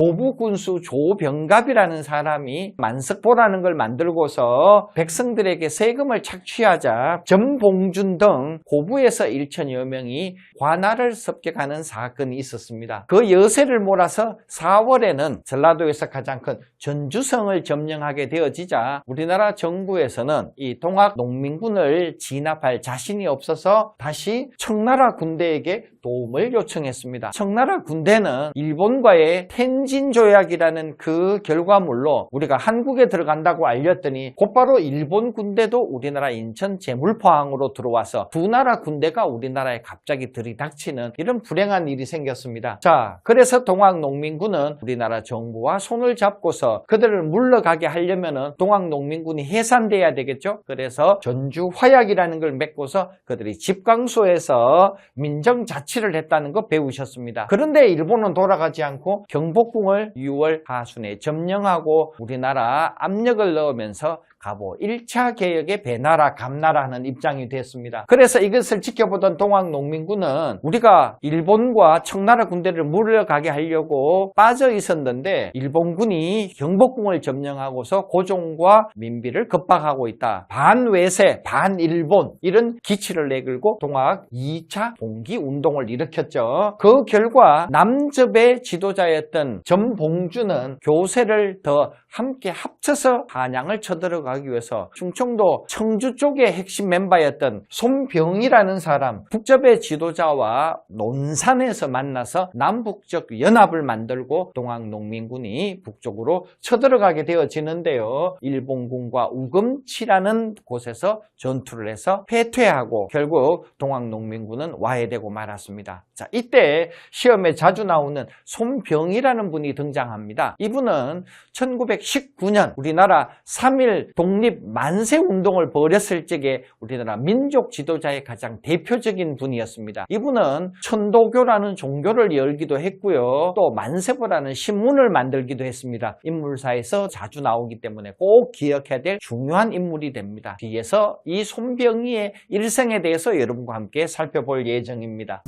고부군수 조병갑이라는 사람이 만석보라는 걸 만들고서 백성들에게 세금을 착취하자 전봉준 등 고부에서 1천여 명이 관할을 습격하는 사건이 있었습니다. 그 여세를 몰아서 4월에는 전라도에서 가장 큰 전주성을 점령하게 되어지자 우리나라 정부에서는 이 동학 농민군을 진압할 자신이 없어서 다시 청나라 군대에게 도움을 요청했습니다. 청나라 군대는 일본과의 텐진 조약이라는 그 결과물로 우리가 한국에 들어간다고 알렸더니 곧바로 일본 군대도 우리나라 인천 제물포항으로 들어와서 두 나라 군대가 우리나라에 갑자기 들이닥치는 이런 불행한 일이 생겼습니다. 자, 그래서 동학 농민군은 우리나라 정부와 손을 잡고서 그들을 물러가게 하려면은 동학 농민군이 해산돼야 되겠죠. 그래서 전주 화약이라는 걸 맺고서 그들이 집강소에서 민정 자치를 했다는 거 배우셨습니다. 그런데 일본은 돌아가지 않고 경복 궁을 6월 하순에 점령하고 우리나라 압력을 넣으면서 가보 1차 개혁의 배나라 감나라 하는 입장이 됐습니다. 그래서 이것을 지켜보던 동학 농민군은 우리가 일본과 청나라 군대를 물러가게 하려고 빠져 있었는데 일본군이 경복궁을 점령하고서 고종과 민비를 급박하고 있다. 반외세, 반일본 이런 기치를 내걸고 동학 2차 봉기 운동을 일으켰죠. 그 결과 남접의 지도자였던 전봉주는 교세를 더 함께 합쳐서 한양을 쳐들어가기 위해서 충청도 청주 쪽의 핵심 멤버였던 손병이라는 사람 북접의 지도자와 논산에서 만나서 남북적 연합을 만들고 동학농민군이 북쪽으로 쳐들어가게 되어지는데요. 일본군과 우금치라는 곳에서 전투를 해서 패퇴하고 결국 동학농민군은 와해되고 말았습니다. 자, 이때 시험에 자주 나오는 손병이라는 분이 등장합니다. 이분은 1919년 우리나라 3.1 독립 만세 운동을 벌였을 적에 우리나라 민족 지도자의 가장 대표적인 분이었습니다. 이분은 천도교라는 종교를 열기도 했고요. 또 만세보라는 신문을 만들기도 했습니다. 인물사에서 자주 나오기 때문에 꼭 기억해야 될 중요한 인물이 됩니다. 뒤에서 이 손병희의 일생에 대해서 여러분과 함께 살펴볼 예정입니다.